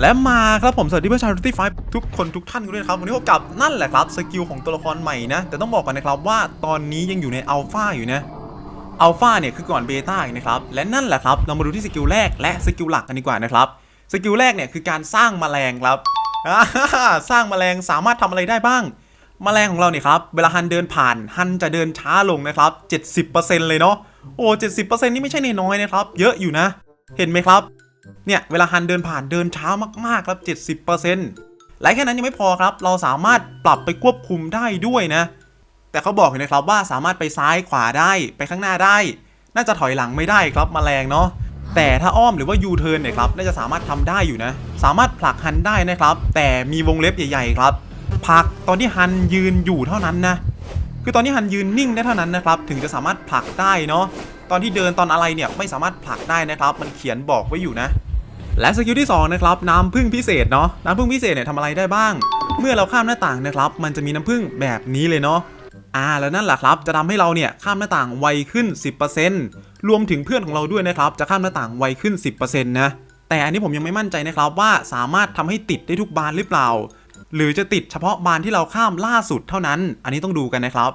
และมาครับผมสวัสดีเพื่อนชาวรูตี้ไฟทุกคนทุกท่านกันด้วยนะครับวันนี้พบกับนั่นแหละครับสกิลของตัวละครใหม่นะ แต่ต้องบอกก่อนนะครับว่าตอนนี้ยังอยู่ในอัลฟาอยู่นะอัลฟาเนี่ยคือก่อนเบต้าอีกนะครับและนั่นแหละครับเรามาดูที่สกิลแรกและสกิลหลักกันดีกว่านะครับสกิลแรกเนี่ยคือการสร้างแมลงครับสร้างแมลงสามารถทำอะไรได้บ้าง แมลงของเราเนี่ยครับเวลาฮันเดินผ่านฮันจะเดินช้าลงนะครับ70%เลยเนาะโอ้70%นี่ไม่ใช่นน้อยนะครับ เยอะอยู่นะ เห็นไหมครับ เนี่ย เวลาฮันเดินผ่านเดินช้ามากๆครับ 70%และแค่นั้นยังไม่พอครับ เราสามารถปรับไปควบคุมได้ด้วยนะ แต่เขาบอกอยู่นะครับว่าสามารถไปซ้ายขวาได้ไปข้างหน้าได้ น่าจะถอยหลังไม่ได้ครับแมลงเนาะแต่ถ้าอ้อมหรือว่ายูเทิร์นเนี่ยครับน่าจะสามารถทำได้อยู่นะ สามารถผลักฮันได้นะครับ แต่มีวงเล็บใหญ่ ๆ ครับผลักตอนที่ฮันยืนอยู่เท่านั้นนะคือตอนที่ฮันยืนนิ่งได้เท่านั้นนะครับ ถึงจะสามารถผลักได้เนาะ ตอนที่เดินตอนอะไรเนี่ยไม่สามารถผลักได้นะครับ มันเขียนบอกไว้อยู่นะ และสกิลที่2นะครับน้ำพึ่งพิเศษเนาะน้ำพึ่งพิเศษเนี่ยทำอะไรได้บ้าง เมื่อเราข้ามหน้าต่างนะครับ มันจะมีน้ำพึ่งแบบนี้เลยเนาะอ่าแล้วนั่นแหละครับจะทำให้เราเนี่ยข้ามหน้าต่างไวขึ้น 10%รวมถึงเพื่อนของเราด้วยนะครับ จะข้ามหน้าต่างไวขึ้น 10%นะแต่อันนี้ผมยังไม่มั่นใจนะครับว่าสามารถทำให้ติดได้ทุกบานหรือเปล่า หรือจะติดเฉพาะบานที่เราข้ามล่าสุดเท่านั้น อันนี้ต้องดูกันนะครับ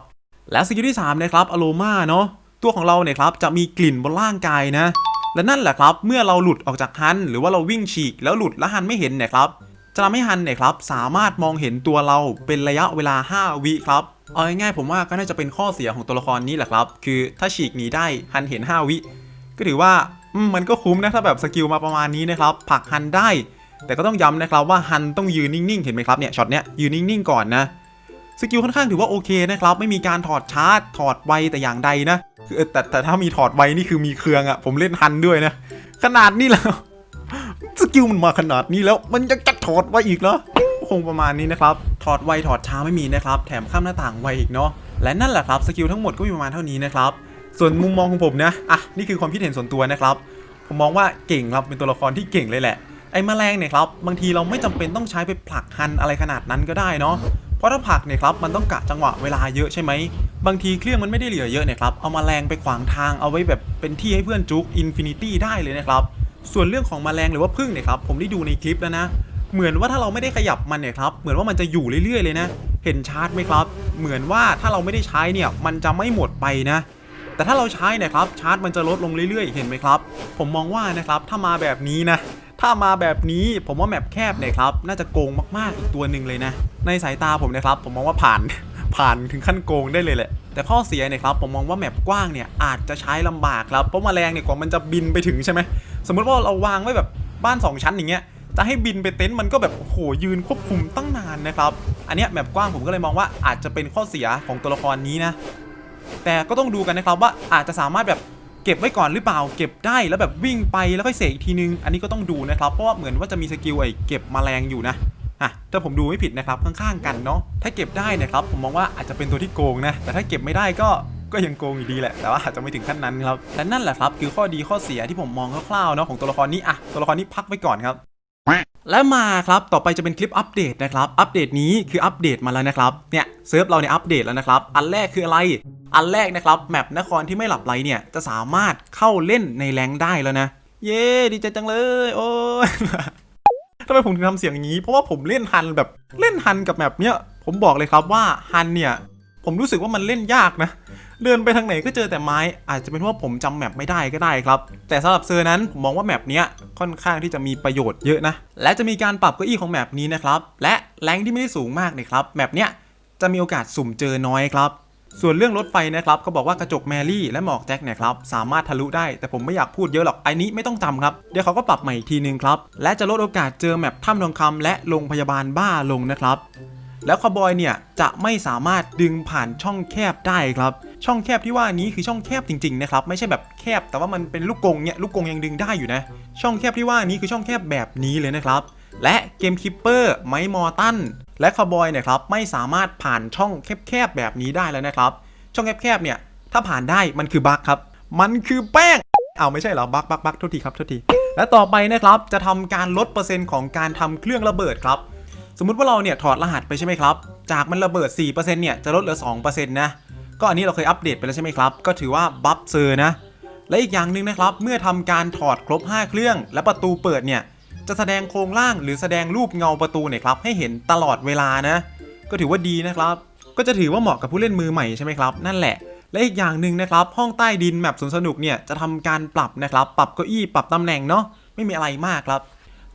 และสกิลที่3นะครับอโลมาเนาะ ตัวของเราเนี่ยครับจะมีกลิ่นบนร่างกายนะ และนั่นแหละครับเมื่อเราหลุดออกจากฮันหรือว่าเราวิ่งฉีกแล้วหลุดแล้วฮันไม่เห็นเนี่ยครับจะทำให้ฮันเนี่ยครับสามารถมองเห็นตัวเราเป็นระยะเวลา 5 วิครับเอาง่ายๆผมว่าก็น่าจะเป็นข้อเสียของตัวละครนี้แหละครับ คือถ้าฉีกหนีได้ฮันเห็น 5 วิ ก็ถือว่ามมันก็คุ้มนะถ้าแบบสกิลมาประมาณนี้นะครับผลักฮันได้ แต่ก็ต้องย้ำนะครับว่าฮันต้องยืนนิ่งๆ เห็นไหมครับเนี่ยช็อตเนี้ยยืนนิ่งๆก่อนนะ สกิลค่อนข้างถือว่าโอเคนะครับ ไม่มีการถอดชาร์จ ถอดไวแต่อย่างใดนะคือแต่แต่ถ้ามีถอดไวนี่คือมีเครืองอะผมเล่นฮันด้วยนะ ขนาดนี้แล้ว สกิลมันมาขนาดนี้แล้ว มันยังจะถอดไวอีกเหรอคงประมาณนี้นะครับ ถอดไวถอดช้าไม่มีนะครับ แถมข้ามหน้าต่างไวอีกเนาะ และนั่นแหละครับ สกิลทั้งหมดก็มีประมาณเท่านี้นะครับ ส่วนมุมมองของผมนะ อะ นี่คือความคิดเห็นส่วนตัวนะครับ ผมมองว่าเก่งครับ เป็นตัวละครที่เก่งเลยแหละ ไอ้แมลงเนี่ยครับ บางทีเราไม่จำเป็นต้องใช้ไปผลักฮันอะไรขนาดนั้นก็ได้เนาะ เพราะถ้าผักเนี่ยครับมันต้องกะจังหวะเวลาเยอะใช่ไหมบางทีเครื่องมันไม่ได้เหลือเยอะเนี่ยครับเอามาแรงไปขวางทางเอาไว้แบบเป็นที่ให้เพื่อนจุกอินฟินิตี้ได้เลยนะครับส่วนเรื่องของมแมลงหรือว่าพึ่งเนี่ยครับผมได้ดูในคลิปแล้วนะเหมือนว่าถ้าเราไม่ได้ขยับมันเนี่ยครับเหมือนว่ามันจะอยู่เรื่อยๆเลยนะ เห็นชาร์จไหมครับ เหมือนว่าถ้าเราไม่ได้ใช้เนี่ยมันจะไม่หมดไปนะ แต่ถ้าเราใช้เนะครับชาร์จมันจะลดลงเรื่อยๆ เห็นไหมครับ ผมมองว่านะครับถ้ามาแบบนี้นะ ถ้ามาแบบนี้ผมว่าแมปแคบเนี่ยครับ น่าจะโกงมากๆอีกตัวหนึ่งเลยนะ ในสายตาผมนะครับ ผมมองว่าผ่านผ่านถึงขั้นโกงได้เลยแหละ แต่ข้อเสียเนี่ยครับผมมองว่าแมปกว้างเนี่ยอาจจะใช้ลำบากครับเพราะแมลงเนี่ยกว่ามันจะบินไปถึงใช่ไหมสมมติว่าเราวางไว้แบบบ้าน 2 ชั้นอย่างเงี้ยจะให้บินไปเต็นท์มันก็แบบโอ้โหยืนควบคุมตั้งนานนะครับ อันเนี้ยแมปกว้างผมก็เลยมองว่าอาจจะเป็นข้อเสียของตัวละครนี้นะแต่ก็ต้องดูกันนะครับว่าอาจจะสามารถแบบ เก็บไว้ก่อนหรือเปล่า เก็บได้แล้วแบบวิ่งไปแล้วก็เสกอีกทีนึง อันนี้ก็ต้องดูนะครับ เพราะว่าเหมือนว่าจะมีสกิลไอ้เก็บมแมลงอยู่นะอะถ้าผมดูไม่ผิดนะครับข้างๆกันเนาะถ้าเก็บได้นะครับผมมองว่าอาจจะเป็นตัวที่โกงนะแต่ถ้าเก็บไม่ได้ก็ก็ยังโกงอยู่ดีแหละ แต่ว่าอาจจะไม่ถึงขั้นนั้นครับและนั่นแหละครับ คือข้อดีข้อเสียที่ผมมองคร่าวๆเนาะของตัวละครนี้ อะ ตัวละครนี้พักไว้ก่อนครับ และมาครับต่อไปจะเป็นคลิปอัปเดตนะครับ อัปเดตนี้คืออัปเดตมาแล้วนะครับเนี่ยเซิร์ฟเราเนี่ยอัปเดตแล้วนะครับ อันแรกคืออะไร อันแรกนะครับแมปนครที่ไม่หลับไหลเนี่ยจะสามารถเข้าเล่นในแรงได้แล้วนะ เย้ดีใจจังเลย โอ้ยทำไมผมถึงทำเสียงอย่างนี้ เพราะว่าผมเล่นฮันแบบเล่นฮันกับแมปเนี้ยผมบอกเลยครับว่าฮันเนี่ยผมรู้สึกว่ามันเล่นยากนะ เดินไปทางไหนก็เจอแต่ไม้ อาจจะเป็นเพราะว่าผมจำแมปไม่ได้ก็ได้ครับ แต่สำหรับเซอร์นั้นผมมองว่าแมปนี้ค่อนข้างที่จะมีประโยชน์เยอะนะ และจะมีการปรับเก้าอี้ของแมปนี้นะครับ และแรงที่ไม่ได้สูงมากนะครับ แมปเนี้ยจะมีโอกาสสุ่มเจอน้อยครับส่วนเรื่องรถไฟนะครับเขาบอกว่ากระจกแมรี่และหมอกแจ็คเนี่ยครับสามารถทะลุได้ แต่ผมไม่อยากพูดเยอะหรอกไอ้นี้ไม่ต้องจำครับ เดี๋ยวเขาก็ปรับใหม่อีกทีนึงครับ และจะลดโอกาสเจอแมปถ้ำทองคำและโรงพยาบาลบ้าลงนะครับ แล้วคาวบอยเนี่ยจะไม่สามารถดึงผ่านช่องแคบได้ครับ ช่องแคบที่ว่านี้คือช่องแคบจริงๆนะครับไม่ใช่แบบแคบ แต่ว่ามันเป็นลูกกงเนี่ยลูกกงยังดึงได้อยู่นะ ช่องแคบที่ว่านี้คือช่องแคบแบบนี้เลยนะครับและเกมคิปเปอร์ไมมอตันและคาวบอยเนี่ยครับไม่สามารถผ่านช่องแคบๆแบบนี้ได้แล้วนะครับ ช่องแคบๆเนี่ยถ้าผ่านได้มันคือบั๊กครับ มันคือแป้งเอาไม่ใช่เหรอบั๊กบั๊กบั๊กโทษทีครับโทษทีและต่อไปนะครับจะทำการลดเปอร์เซ็นต์ของการทำเครื่องระเบิดครับ สมมุติว่าเราเนี่ยถอดรหัสไปใช่ไหมครับ จากมันระเบิด 4%เนี่ยจะลดเหลือ 2%นะ ก็อันนี้เราเคยอัปเดตไปแล้วใช่ไหมครับ ก็ถือว่าบัฟเซอร์นะ และอีกอย่างหนึ่งนะครับ เมื่อทำการถอดครบ 5 เครื่อง และประตูเปิดเนี่ย จะแสดงโครงร่างหรือแสดงรูปเงาประตูเนี่ยครับให้เห็นตลอดเวลานะ ก็ถือว่าดีนะครับ ก็จะถือว่าเหมาะกับผู้เล่นมือใหม่ใช่ไหมครับ นั่นแหละ และอีกอย่างหนึ่งนะครับ ห้องใต้ดินแมปสวนสนุกเนี่ยจะทำการปรับนะครับ ปรับเก้าอี้ ปรับตำแหน่งเนาะ ไม่มีอะไรมากครับ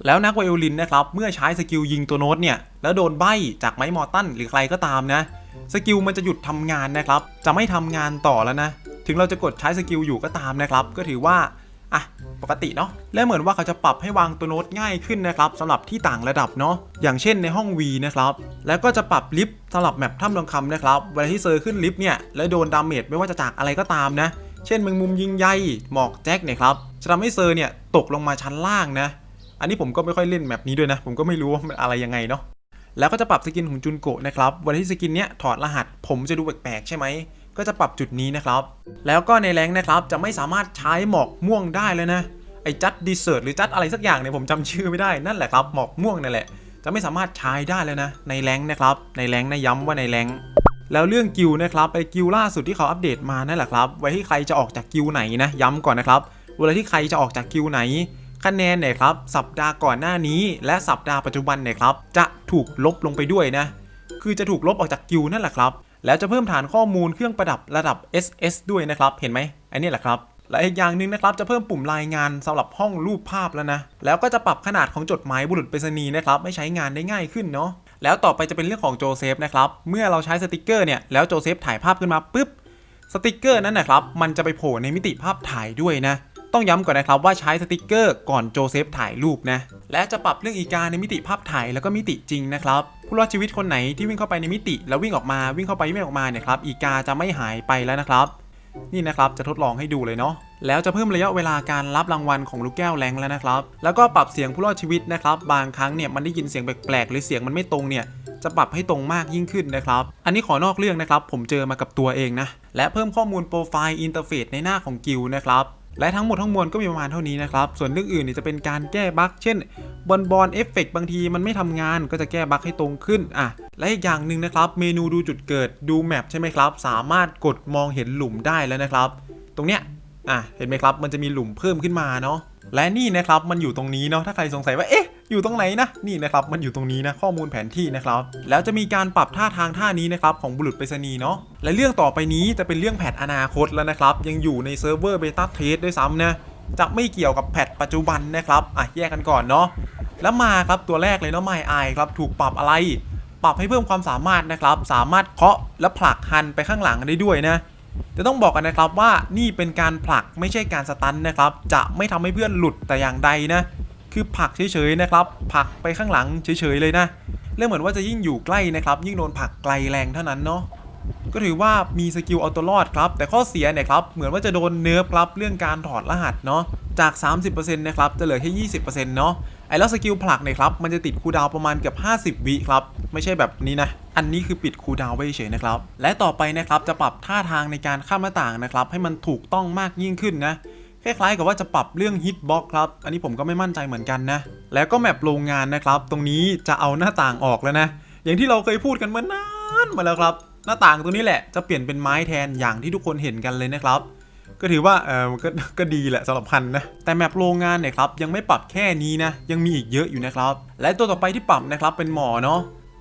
แล้วนักไวโอลินนะครับเมื่อใช้สกิลยิงตัวโน้ตเนี่ยแล้วโดนใบจากไม้มอตันหรือใครก็ตามนะ สกิลมันจะหยุดทำงานนะครับ จะไม่ทำงานต่อแล้วนะ ถึงเราจะกดใช้สกิลอยู่ก็ตามนะครับ ก็ถือว่าอะปกติเนาะและเหมือนว่าเขาจะปรับให้วางตัวโน้ตง่ายขึ้นนะครับสำหรับที่ต่างระดับเนาะอย่างเช่นในห้อง V นะครับแล้วก็จะปรับลิฟต์สำหรับแมปถ้ำทองคำนะครับเวลาที่เซอร์ขึ้นลิฟต์เนี่ยแล้วโดนดาเมจไม่ว่าจะจากอะไรก็ตามนะ เช่นแมงมุมยิงใยหมอกแจ็คเนี่ยครับจะทำให้เซอร์เนี่ยตกลงมาชั้นล่างนะ อันนี้ผมก็ไม่ค่อยเล่นแมปนี้ด้วยนะ ผมก็ไม่รู้ว่ามันอะไรยังไงเนาะแล้วก็จะปรับสกินของจุนโกะนะครับเวลาที่สกินเนี้ยถอดรหัส ผมจะดูแปลกๆใช่ไหมก็จะปรับจุดนี้นะครับ แล้วก็ในแรงนะครับจะไม่สามารถใช้หมอกม่วงได้เลยนะไอ้จัดดีเซอร์หรือจัดอะไรสักอย่างเนี่ยผมจำชื่อไม่ได้นั่นแหละครับหมอกม่วงนั่นแหละ จะไม่สามารถใช้ได้แล้วนะ ในแรงนะครับ ในแรงนะย้ำว่าในแรงแล้วเรื่องกิลนะครับไอ้กิลล่าสุดที่เขาอัปเดตมานั่นแหละครับ ไว้ที่ใครจะออกจากกิลไหนนะย้ำก่อนนะครับเวลาที่ใครจะออกจากกิลไหน คะแนนเนี่ยครับสัปดาห์ก่อนหน้านี้ และสัปดาห์ปัจจุบันเนี่ยครับจะถูกลบลงไปด้วยนะคือจะถูกลบออกจากกิลนั่นแหละครับ แล้วจะเพิ่มฐานข้อมูลเครื่องประดับระดับ SS ด้วยนะครับ เห็นไหมอันนี้แหละครับและอีกอย่างหนึ่งนะครับจะเพิ่มปุ่มรายงานสำหรับห้องรูปภาพแล้วนะ แล้วก็จะปรับขนาดของจดหมายบุรุษไปรษณีย์นะครับให้ใช้งานได้ง่ายขึ้นเนาะแล้วต่อไปจะเป็นเรื่องของโจเซฟนะครับเมื่อเราใช้สติกเกอร์เนี่ยแล้วโจเซฟถ่ายภาพขึ้นมาปุ๊บสติกเกอร์นั้นนะครับมันจะไปโผล่ในมิติภาพถ่ายด้วยนะ ต้องย้ำก่อนนะครับว่าใช้สติกเกอร์ก่อนโจเซฟถ่ายรูปนะ และจะปรับเรื่องอีกาในมิติภาพถ่ายแล้วก็มิติจริงนะครับผู้รอดชีวิตคนไหนที่วิ่งเข้าไปในมิติแล้ววิ่งออกมาวิ่งเข้าไปวิ่งออกมาเนี่ยครับอีกาจะไม่หายไปแล้วนะครับนี่นะครับจะทดลองให้ดูเลยเนาะแล้วจะเพิ่มระยะเวลาการรับรางวัลของลูกแก้วแรงแล้วนะครับ แล้วก็ปรับเสียงผู้รอดชีวิตนะครับ บางครั้งเนี่ยมันได้ยินเสียงแปลกๆหรือเสียงมันไม่ตรงเนี่ยจะปรับให้ตรงมากยิ่งขึ้นนะครับ อันนี้ขอนอกเรื่องนะครับ ผมเจอมากับตัวเองนะ และเพิ่มข้อมูลโปรไฟล์อินเทอร์เฟซในหน้าของกิลนะครับ และทั้งหมดทั้งมวลก็มีประมาณเท่านี้นะครับ ส่วนเรื่องอื่นนี่จะเป็นการแก้บั๊กเช่นบอลบอลเอฟเฟกบางทีมันไม่ทำงานก็จะแก้บั๊กให้ตรงขึ้นอะและอีกอย่างหนึ่งนะครับ เมนูดูจุดเกิดดูแมปใช่ไหมครับ สามารถกดมองเห็นหลุมได้แล้วนะครับ ตรงเนี้ยอะเห็นไหมครับ มันจะมีหลุมเพิ่มขึ้นมาเนาะและนี่นะครับมันอยู่ตรงนี้เนาะถ้าใครสงสัยว่าเอ๊ะ อยู่ตรงไหนนะนี่นะครับมันอยู่ตรงนี้นะข้อมูลแผนที่นะครับแล้วจะมีการปรับท่าทางท่านี้นะครับของบุรุษไปรษณีย์เนาะและเรื่องต่อไปนี้จะเป็นเรื่องแพทอนาคตแล้วนะครับ ยังอยู่ในเซิร์ฟเวอร์เบต้าเทสด้วยซ้ำนะจะไม่เกี่ยวกับแพทปัจจุบันนะครับอะแยกกันก่อนเนาะแล้วมาครับตัวแรกเลยเนาะไมไอครับถูกปรับอะไร ปรับให้เพิ่มความสามารถนะครับ สามารถเคาะและผลักฮันไปข้างหลังได้ด้วยนะแต่ต้องบอกกันนะครับว่านี่เป็นการผลักไม่ใช่การสตันนะครับ จะไม่ทำให้เพื่อนหลุดแต่อย่างใดนะ คือผักเฉยๆนะครับ ผักไปข้างหลังเฉยๆเลยนะและเหมือนว่าจะยิ่งอยู่ใกล้นะครับ ยิ่งโดนผักไกลแรงเท่านั้นเนาะก็ถือว่ามีสกิลเอาตัวรอดครับ แต่ข้อเสียเนี่ยครับเหมือนว่าจะโดนเนิร์ฟครับเรื่องการถอดรหัสเนาะจาก 30%นะครับจะเหลือแค่20%เนาะไอ้แล้วสกิลผลักเนี่ยครับมันจะติดคูดาวประมาณเกือบ50 วิครับ ไม่ใช่แบบนี้นะ อันนี้คือปิดคูดาวไว้เฉยนะครับ และต่อไปนะครับจะปรับท่าทางในการข้ามหน้าต่างนะครับให้มันถูกต้องมากยิ่งขึ้นนะ คล้ายๆกับว่าจะปรับเรื่องฮิตบ็อกครับ อันนี้ผมก็ไม่มั่นใจเหมือนกันนะ แล้วก็แมปโรงงานนะครับ ตรงนี้จะเอาหน้าต่างออกแล้วนะ อย่างที่เราเคยพูดกันเมื่อนานมาแล้วครับ หน้าต่างตรงนี้แหละจะเปลี่ยนเป็นไม้แทนอย่างที่ทุกคนเห็นกันเลยนะครับ ก็ถือว่าเออก็ก็ดีแหละสำหรับพันนะ แต่แมปโรงงานเนี่ยครับยังไม่ปรับแค่นี้นะ ยังมีอีกเยอะอยู่นะครับ และตัวต่อไปที่ปรับนะครับเป็นหมอเนาะ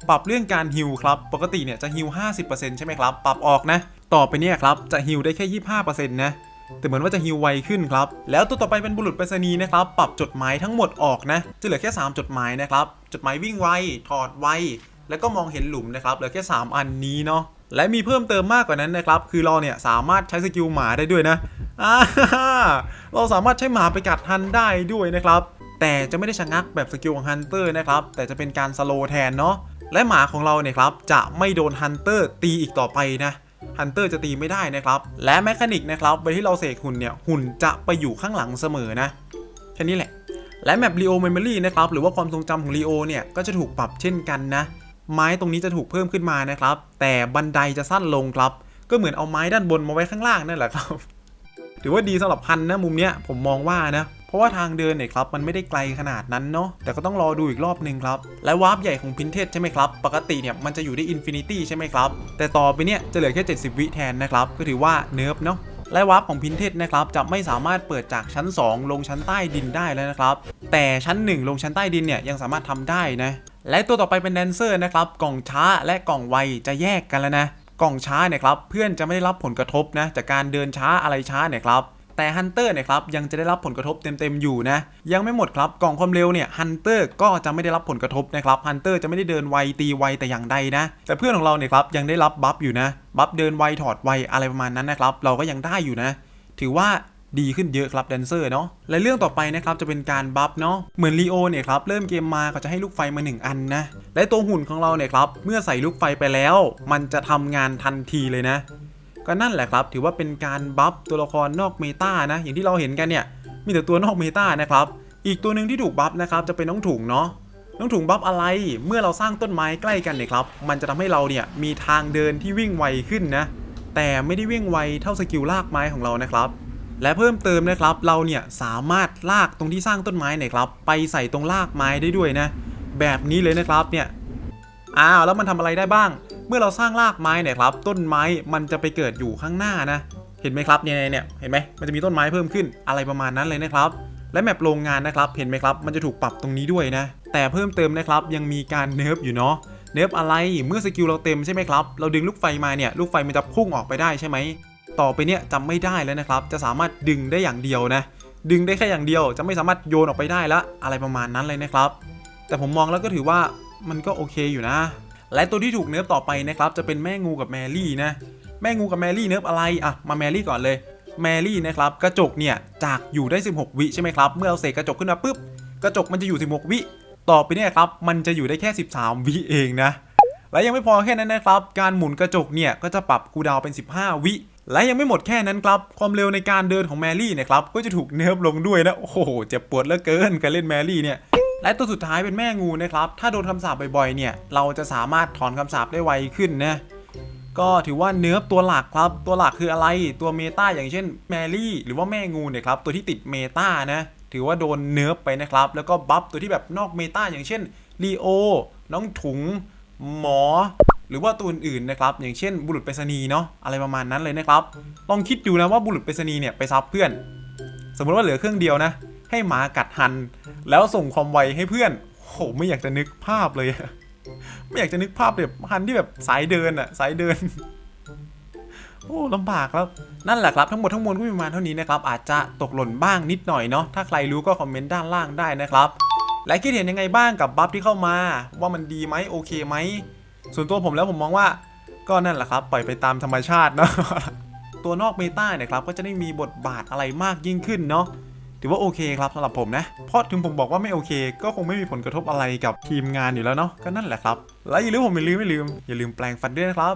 ปรับเรื่องการฮิลครับ ปกติเนี่ยจะฮิล50%ใช่ไหมครับ ปรับออกนะ ต่อไปเนี่ยครับจะฮิลได้แค่ 25%นะ แต่เหมือนว่าจะฮิลไวขึ้นครับ แล้วตัวต่อไปเป็นบุรุษไปรษณีย์นะครับ ปรับจดหมายทั้งหมดออกนะ จะเหลือแค่ 3 จดหมายนะครับ จดหมายวิ่งไว ถอดไว แล้วก็มองเห็นหลุมนะครับ เหลือแค่ 3 อันนี้เนาะ และมีเพิ่มเติมมากกว่านั้นนะครับ คือเราเนี่ยสามารถใช้สกิลหมาได้ด้วยนะเราสามารถใช้หมาไปกัดฮันได้ด้วยนะครับ แต่จะไม่ได้ชะงักแบบสกิลของฮันเตอร์นะครับ แต่จะเป็นการสโลว์แทนเนาะ และหมาของเราเนี่ยครับจะไม่โดนฮันเตอร์ตีอีกต่อไปนะ ฮันเตอร์จะตีไม่ได้นะครับ และแมคานิกนะครับเวลาที่เราเสกหุ่นเนี่ย หุ่นจะไปอยู่ข้างหลังเสมอนะ แค่นี้แหละ และแมป Leo Memory นะครับ หรือว่าความทรงจำของ Leo เนี่ย ก็จะถูกปรับเช่นกันนะ ไม้ตรงนี้จะถูกเพิ่มขึ้นมานะครับ แต่บันไดจะสั้นลงครับ ก็เหมือนเอาไม้ด้านบนมาไว้ข้างล่างนั่นแหละครับ ถือว่าดีสำหรับพันนะมุมเนี้ยผมมองว่านะ ราะว่าทางเดินเนี่ยครับมันไม่ได้ไกลขนาดนั้นเนาะแต่ก็ต้องรอดูอีกรอบหนึ่งครับ และวาร์ปใหญ่ของพินเทสใช่ไหมครับ ปกติเนี่ยมันจะอยู่ได้อินฟินิตี้ใช่ไหมครับ แต่ต่อไปเนี่ยจะเหลือแค่ 70 วิแทนนะครับ ก็ถือว่าเนิร์ฟเนาะและวาร์ปของพินเทสนะครับจะไม่สามารถเปิดจากชั้น 2 ลงชั้นใต้ดินได้แล้วนะครับ แต่ชั้น 1 ลงชั้นใต้ดินเนี่ยยังสามารถทำได้นะและตัวต่อไปเป็นแดนเซอร์นะครับกล่องช้าและกล่องไวจะแยกกันแล้วนะกล่องช้าเนี่ยครับเพื่อนจะไม่ได้รับผลกระทบนะจากการเดินช้าอะไรช้าเนี่ยครับ แต่ฮันเตอร์เนี่ยครับยังจะได้รับผลกระทบเต็มๆอยู่นะยังไม่หมดครับกล่องความเร็วเนี่ยฮันเตอร์ก็จะไม่ได้รับผลกระทบนะครับฮันเตอร์จะไม่ได้เดินไวตีไวแต่อย่างใดนะ แต่เพื่อนของเราเนี่ยครับยังได้รับบัฟอยู่นะบัฟเดินไวถอดไวอะไรประมาณนั้นนะครับเราก็ยังได้อยู่นะ ถือว่าดีขึ้นเยอะครับแดนเซอร์เนาะและเรื่องต่อไปนะครับจะเป็นการบัฟเนาะเหมือนลีโอเนี่ยครับเริ่มเกมมาก็จะให้ลูกไฟมา 1 อันนะและตัวหุ่นของเราเนี่ยครับเมื่อใส่ลูกไฟไปแล้ว มันจะทำงานทันทีเลยนะ ก็นั่นแหละครับ ถือว่าเป็นการบัฟตัวละครนอกเมตานะ อย่างที่เราเห็นกันเนี่ยมีแต่ตัวนอกเมตานะครับ อีกตัวหนึ่งที่ถูกบัฟนะครับจะเป็นน้องถุงเนาะน้องถุงบัฟอะไรเมื่อเราสร้างต้นไม้ใกล้กันเนี่ยครับ มันจะทำให้เราเนี่ยมีทางเดินที่วิ่งไวขึ้นนะ แต่ไม่ได้วิ่งไวเท่าสกิลลากไม้ของเรานะครับ และเพิ่มเติมนะครับ เราเนี่ยสามารถลากตรงที่สร้างต้นไม้เนี่ยครับ ไปใส่ตรงลากไม้ได้ด้วยนะ แบบนี้เลยนะครับเนี่ยอ้าวแล้วมันทำอะไรได้บ้าง เมื่อเราสร้างรากไม้เนี่ยครับ ต้นไม้มันจะไปเกิดอยู่ข้างหน้านะ เห็นไหมครับเนี่ยเนี่ยเห็นไหมมันจะมีต้นไม้เพิ่มขึ้นอะไรประมาณนั้นเลยนะครับ และแมปโรงงานนะครับ เห็นไหมครับ มันจะถูกปรับตรงนี้ด้วยนะ แต่เพิ่มเติมนะครับ ยังมีการเนิร์ฟอยู่เนาะ เนิร์ฟอะไร เมื่อสกิลเราเต็มใช่ไหมครับ เราดึงลูกไฟมาเนี่ย ลูกไฟมันจะพุ่งออกไปได้ใช่ไหม ต่อไปเนี่ยจำไม่ได้แล้วนะครับ จะสามารถดึงได้อย่างเดียวนะ ดึงได้แค่อย่างเดียว จะไม่สามารถโยนออกไปได้ละ อะไรประมาณนั้นเลยนะครับ แต่ผมมองแล้วก็ถือว่ามันก็โอเคอยู่นะ และตัวที่ถูกเนิร์ฟต่อไปนะครับจะเป็นแม่งูกับแมรี่นะแม่งูกับแมรี่เนิร์ฟอะไรอะมาแมรี่ก่อนเลยแมรี่นะครับกระจกเนี่ยจากอยู่ได้ 16 วิใช่ไหมครับเมื่อเราเสกกระจกขึ้นมาปุ๊บกระจกมันจะอยู่ 16 วิต่อไปเนี่ยครับมันจะอยู่ได้แค่ 13 วิเองนะและยังไม่พอแค่นั้นนะครับ การหมุนกระจกเนี่ยก็จะปรับคูดาวเป็น 15 วิ และยังไม่หมดแค่นั้นครับ ความเร็วในการเดินของแมรี่นี่ยครับก็จะถูกเนิร์ฟลงด้วยนะ โอ้โหเจ็บปวดเหลือเกินการเล่นแมรี่เนี่ย และตัวสุดท้ายเป็นแม่งูนะครับ ถ้าโดนคำสาปบ่อยๆ เนี่ย เราจะสามารถถอนคำสาปได้ไวขึ้นนะก็ถือว่าเนิร์ฟตัวหลักครับ ตัวหลักคืออะไรตัวเมตาอย่างเช่นแมรี่ หรือว่าแม่งูเนี่ยครับตัวที่ติดเมตานะถือว่าโดนเนิร์ฟไปนะครับ แล้วก็บัฟตัวที่แบบนอกเมตาอย่างเช่นลีโอน้องถุง หมอ หรือว่าตัวอื่นๆนะครับ อย่างเช่นบุรุษไปรษณีย์เนาะอะไรประมาณนั้นเลยนะครับ ลองคิดดูนะว่าบุรุษไปรษณีย์เนี่ยไปซับเพื่อน สมมติว่าเหลือเครื่องเดียวนะ ให้หมากัดหัน แล้วส่งความไวให้เพื่อนโหไม่อยากจะนึกภาพเลย ไม่อยากจะนึกภาพแบบหันที่แบบสายเดินอะสายเดินโอ้ลำบากครับนั่นแหละครับทั้งหมดทั้งมวลก็ประมาณเท่านี้นะครับอาจจะตกหล่นบ้างนิดหน่อยเนาะถ้าใครรู้ก็คอมเมนต์ด้านล่างได้นะครับ และคิดเห็นยังไงบ้างกับบัฟที่เข้ามา ว่ามันดีไหมโอเคไหมส่วนตัวผมแล้วผมมองว่าก็นั่นแหละครับ ปล่อยไปตามธรรมชาติเนาะตัวนอกเมตาเนี่ยครับก็จะได้มีบทบาทอะไรมากยิ่งขึ้นเนาะ ถือว่าโอเคครับสำหรับผมนะ เพราะถึงผมบอกว่าไม่โอเค ก็คงไม่มีผลกระทบอะไรกับทีมงานอยู่แล้วเนาะก็นั่นแหละครับ และอย่าลืมผมอย่าลืมไม่ลืมอย่าลืมแปลงฟันด้วยนะครับ